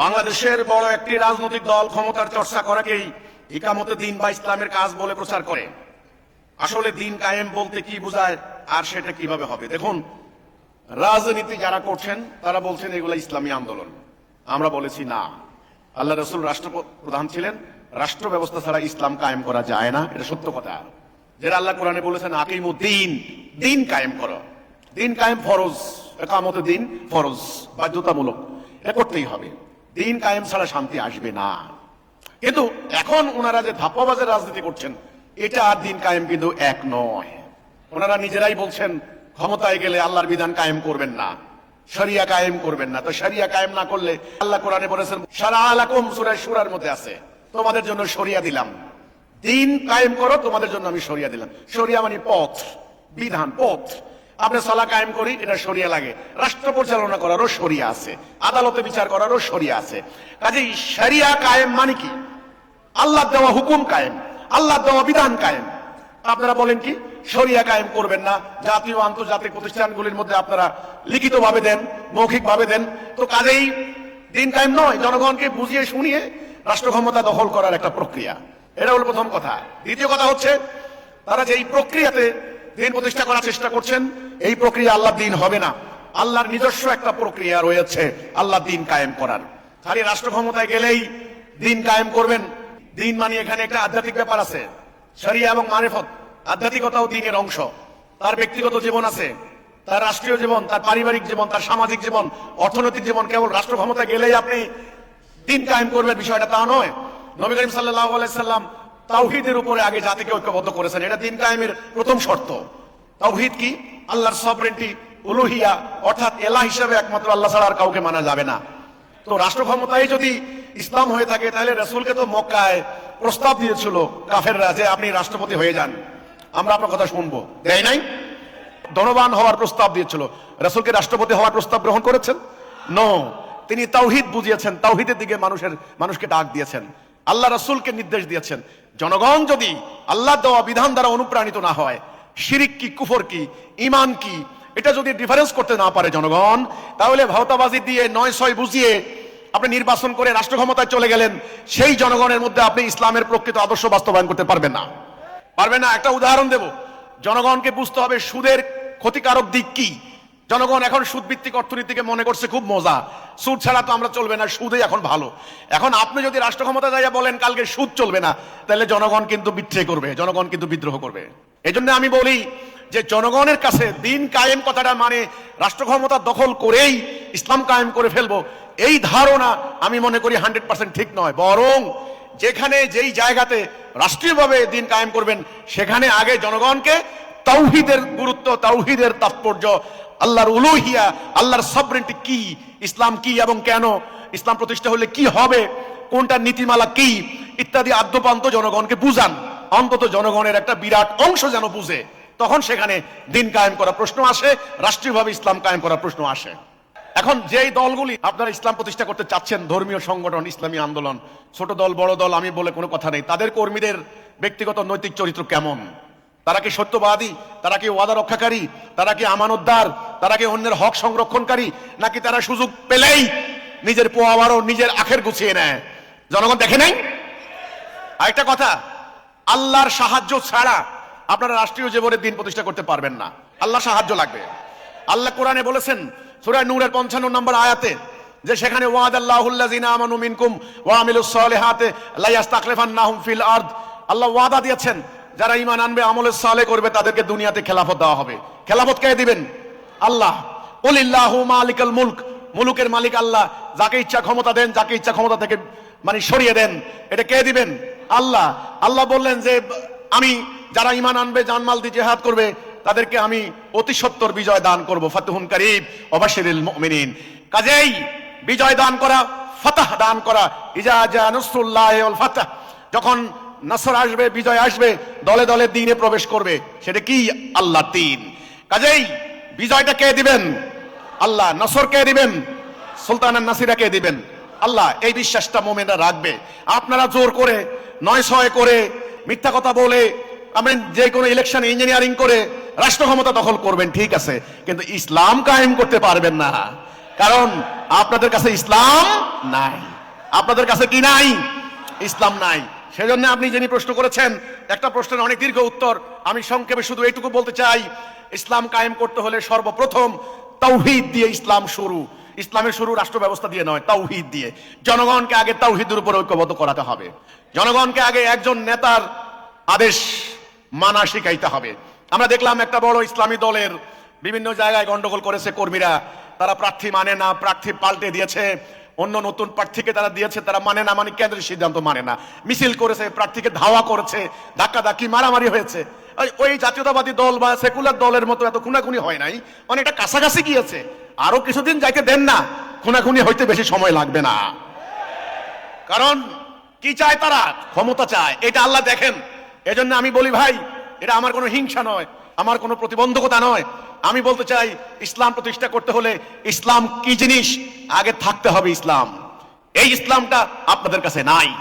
বাংলাদেশের বড় একটি রাজনৈতিক দল ক্ষমতার চর্চা করাকেই ইকামতে দিন বা ইসলামের কাজ বলে প্রচার করে। আসলে দিন কায়েম বলতে কি বোঝায় আর সেটা কীভাবে হবে? দেখুন, রাজনীতি যারা করছেন, তারা বলছেন এগুলো ইসলামী আন্দোলন। আমরা বলেছি না। আল্লাহ রসুল রাষ্ট্রপ্রধান ছিলেন। রাষ্ট্র ব্যবস্থা ছাড়া ইসলাম কায়েম করা যায় না, এটা সত্য কথা। যেটা আল্লাহ কোরআনে বলেছেন আকিমু দিন দিন কায়েম করো। দিন কায়েম ফরজ, একামত দিন ফরজ, বাধ্যতামূলক। এটা করতেই হবে। দিন কায়েম ছাড়া শান্তি আসবে না। কিন্তু এখন ওনারা যে ধাপ্পাবাজের রাজনীতি করছেন, এটা আর দিন কায়েম কিন্তু এক নয়। ওনারা নিজেরাই বলছেন, ক্ষমতায় গেলে আল্লাহর বিধান কায়েম করবেন না, শরিয়া কায়েম করবেন না। তো শরিয়া কায়েম না করলে আল্লাহ কোরআনে বলেছেন, সারা আলাকুম সুরায় সুরার মধ্যে আছে, তোমাদের জন্য শরিয়া দিলাম। দিন কায়েম করো, তোমাদের জন্য আমি শরিয়া দিলাম। শরিয়া মানে পথ, বিধান, পথ। আপনি সলা কায়েম করি, এটা শরিয়া লাগে। রাষ্ট্র পরিচালনা করারও শরিয়া আছে। আদালতে বিচার করারও শরিয়া আছে। কাজেই শরিয়া কায়েম মানে কি? আল্লাহ দেওয়া হুকুম কায়েম আল্লাহ দেওয়া বিধান কায়েম। আপনারা বলেন কি? শরিয়া কায়েম করবেন না। জাতীয় আন্তর্জাতিক প্রতিষ্ঠানগুলির মধ্যে আপনারা লিখিত ভাবে দেন মৌখিক ভাবে দেন। তো কাজেই দিন কায়েম নয়, জনগণকে বুঝিয়ে শুনিয়ে রাষ্ট্র ক্ষমতা দখল করার একটা প্রক্রিয়া। এটা হলো প্রথম কথা। দ্বিতীয় কথা হচ্ছে, তারা যে এই প্রক্রিয়াতে দিন প্রতিষ্ঠা করার চেষ্টা করছেন, এই প্রক্রিয়া আল্লাহ দিন হবে না। আল্লাহর নিজস্ব একটা প্রক্রিয়া রয়েছে, আল্লাহ দিন কায়েম করার। খালি রাষ্ট্র ক্ষমতায় গেলেই দিন কায়েম করবেন। দিন মানে এখানে একটা আধ্যাত্মিক ব্যাপার আছে। শরিয়া এবং মারেফত, আধ্যাত্মিকতাও দিনের অংশ। তার ব্যক্তিগত জীবন আছে, তার রাষ্ট্রীয় জীবন, তার পারিবারিক জীবন, তার সামাজিক জীবন, অর্থনৈতিক জীবন, কেবল রাষ্ট্র ক্ষমতায় গেলেই আপনি দিন কায়েম করবেন, বিষয়টা তা নয়। নবী করিম সাল্লাহ আলাইসাল্লাম তাওহিদের উপরে আগে জাতিকে ঐক্যবদ্ধ করেছেন। এটা দিন কায়েমের প্রথম শর্ত। তাওহিদ কি? আল্লাহর সবরেন্টি উলুহিয়া, অর্থাৎ এলা হিসাবে একমাত্র আল্লাহ ছাড়া আর কাউকে মানা যাবে না। তো রাষ্ট্র ক্ষমতায় যদি ইসলাম হয়ে থাকে, তাহলে রসুলকে তো মক্কায় প্রস্তাব দিয়েছিল কাফেররা যে আপনি রাষ্ট্রপতি হয়ে যান। আমরা আপনার কথা শুনব। দেয় নাই? ধনবান হওয়ার প্রস্তাব দিয়েছিল। রসুলকে রাষ্ট্রপতি হওয়ার প্রস্তাব গ্রহণ করেছেন? নো তিনি তাওহিদ বুঝিয়েছেন। তাওহিদের দিকে মানুষের, মানুষকে ডাক দিয়েছেন। আল্লাহ রসুলকে নির্দেশ দিয়েছেন, জনগণ যদি আল্লাহ দেওয়া বিধান দ্বারা অনুপ্রাণিত না হয়, শিরিক কি, কুফর কি ইমান কি, এটা যদি ডিফারেন্স করতে না পারে জনগণ, তাহলে ভাওতাবাজি দিয়ে নয় ছয় বুঝিয়ে আপনি নির্বাচন করে রাষ্ট্র ক্ষমতায় চলে গেলেন, সেই জনগণের মধ্যে আপনি ইসলামের প্রকৃত আদর্শ বাস্তবায়ন করতে পারবেন না। পারবেন না? একটা উদাহরণ দেব। জনগণকে বুঝতে হবে সুদের ক্ষতিকারক দিক কি। জনগণ এখন সুদ ভিত্তিক অর্থনীতিকে মনে করছে খুব মজা। সুদ ছাড়া তো আমরা চলবে না সুদে এখন ভালো। এখন আপনি যদি রাষ্ট্র ক্ষমতা যাইয়া বলেন, কালকে সুদ চলবে না, তাহলে জনগণ কিন্তু বিট্রে করবে, জনগণ কিন্তু বিদ্রোহ করবে। এই জন্য আমি বলি যে জনগণের কাছে দিন কায়েম কথাটা মানে রাষ্ট্র ক্ষমতা দখল করেই ইসলাম কায়েম করে ফেলব। এই ধারণা আমি মনে করি হান্ড্রেড পার্সেন্ট ঠিক নয়, বরং যেখানে যেই জায়গাতে রাষ্ট্রীয়ভাবে দিন কায়েম করবেন, সেখানে আগে জনগণকে তাওহিদের গুরুত্ব, তাওহিদের তাৎপর্য, আল্লাহর উলুহিয়া, আল্লাহর সবরেন্টি কি, ইসলাম কি এবং কেন, ইসলাম প্রতিষ্ঠা হলে কি হবে, কোনটা নীতিমালা কি, ইত্যাদি আদ্যপান্ত জনগণকে বুঝান। অন্তত জনগণের একটা বিরাট অংশ যেন বুঝে। তখন সেখানে দিন কায়েম করা প্রশ্ন আসে, রাষ্ট্রীয়ভাবে ইসলাম কায়েম করার প্রশ্ন আসে। এখন যেই দলগুলি আপনারা ইসলাম প্রতিষ্ঠা করতে চাচ্ছেন, ধর্মীয় সংগঠন, ইসলামী আন্দোলন, ছোট দল, বড় দল, আমি বলে কোনো কথা নেই। তাদের কর্মীদের ব্যক্তিগত নৈতিক চরিত্র কেমন? তারা কি সত্যবাদী? তারা কি ওয়াদা রক্ষাকারী? তারা কি আমানতদার? তারা কি অন্যের হক সংরক্ষণকারী? নাকি তারা সুযোগ পেলেই নিজের পোয়াবারও নিজের আখের গুছিয়ে নেয়? জনগণ দেখে নাই? আরেকটা কথা, আল্লাহর সাহায্য ছাড়া আপনারা রাষ্ট্রীয় জীবনের দিন প্রতিষ্ঠা করতে পারবেন না। আল্লাহ সাহায্য লাগবে। আল্লাহ কোরআনে বলেছেন, সূরা নূরের 55 নম্বর আয়াতে, যে সেখানে ওয়াদ আল্লাহুল্লাযিনা আমানু মিনকুম ওয়া আমিলুস সালিহাতে লা ফিল আরদ। আল্লাহ ওয়াদা দিয়েছেন যারা ইমান আনবে আমলের সালে করবে, তাদেরকে দুনিয়াতে খেলাফত দেওয়া হবে। খেলাফত কে দিবেন? আল্লাহ। কুলিল্লাহু মালিকাল মুলক। মুলুকের মালিক আল্লাহ। যাকে ইচ্ছা ক্ষমতা দেন, যাকে ইচ্ছা ক্ষমতা থেকে মানে সরিয়ে দেন, এটা কে দিবেন? আল্লাহ। আল্লাহ বললেন যে, আমি যারা ইমান আনবে, জানমাল দিয়ে জেহাদ করবে, তাদেরকে আমি অতি সত্তর বিজয় দান করব। ফাতুহুন করিব অবাশিরিল কাজেই বিজয় দান করা, ফাতাহ দান করা, ইজা নসরুল্লাহ ফাতাহ। যখন নাসর আসবে, বিজয় আসবে, দলে দলে দিনে প্রবেশ করবে। সেটা কি? আল্লাহ তিন। কাজেই বিজয়টা কে দিবেন? আল্লাহ নসর কে দিবেন? সুলতানের নাসিরা কে দিবেন? আল্লাহ, এই বিশ্বাসটা মোমেনরা রাখবে। আপনারা জোর করে, নয় ছয় করে, মিথ্যা কথা বলে আপনি যে কোনো ইলেকশন ইঞ্জিনিয়ারিং করে, রাষ্ট্র ক্ষমতা দখল করবেন, ঠিক আছে। কিন্তু ইসলাম কায়েম করতে পারবেন না। কারণ আপনাদের কাছে ইসলাম নাই। আপনাদের কাছে কি নাই? ইসলাম নাই। সেজন্য আপনি যিনি প্রশ্ন করেছেন, একটা প্রশ্নের অনেক দীর্ঘ উত্তর। আমি সংক্ষেপে শুধু এইটুকু বলতে চাই, ইসলাম কায়েম করতে হলে সর্বপ্রথম তাওহীদ দিয়ে ইসলাম শুরু। ইসলামের শুরু রাষ্ট্র ব্যবস্থা দিয়ে নয়, তাওহীদ দিয়ে। জনগণকে আগে তাওহীদের উপর ঐক্যবদ্ধ করাতে হবে। জনগণকে আগে একজন নেতার আদেশ মানা শিখাইতে হবে। আমরা দেখলাম একটা বড় ইসলামী দলের বিভিন্ন জায়গায় গন্ডগোল করেছে কর্মীরা। তারা প্রার্থী মানে না, প্রার্থী পাল্টে দিয়েছে। অন্য নতুন প্রার্থীকে তারা দিয়েছে, তারা মানে না মানে কেন্দ্রের সিদ্ধান্ত মানে না। মিছিল করেছে, প্রার্থীকে ধাওয়া করেছে ধাক্কা ধাক্কি মারামারি হয়েছে। ওই- ওই জাতীয়তাবাদী দল বা সেকুলার দলের মতো এত খুনাখুনি হয় নাই। অনেকটা কাছাকাছি গিয়েছে। আরও কিছুদিন যাইতে দেন না। খুনাখুনি হইতে বেশি সময় লাগবে না। কারণ, কি চায় তারা? ক্ষমতা চায়। এটা আল্লাহ দেখেন। এজন্য আমি বলি, ভাই, এটা আমার কোনো হিংসা নয়। আমার কোনো প্রতিবন্ধকতা নয়। আমি বলতে চাই, ইসলাম প্রতিষ্ঠা করতে হলে ইসলাম কি জিনিস? আগে থাকতে হবে ইসলাম। এই ইসলামটা আপনাদের কাছে নাই।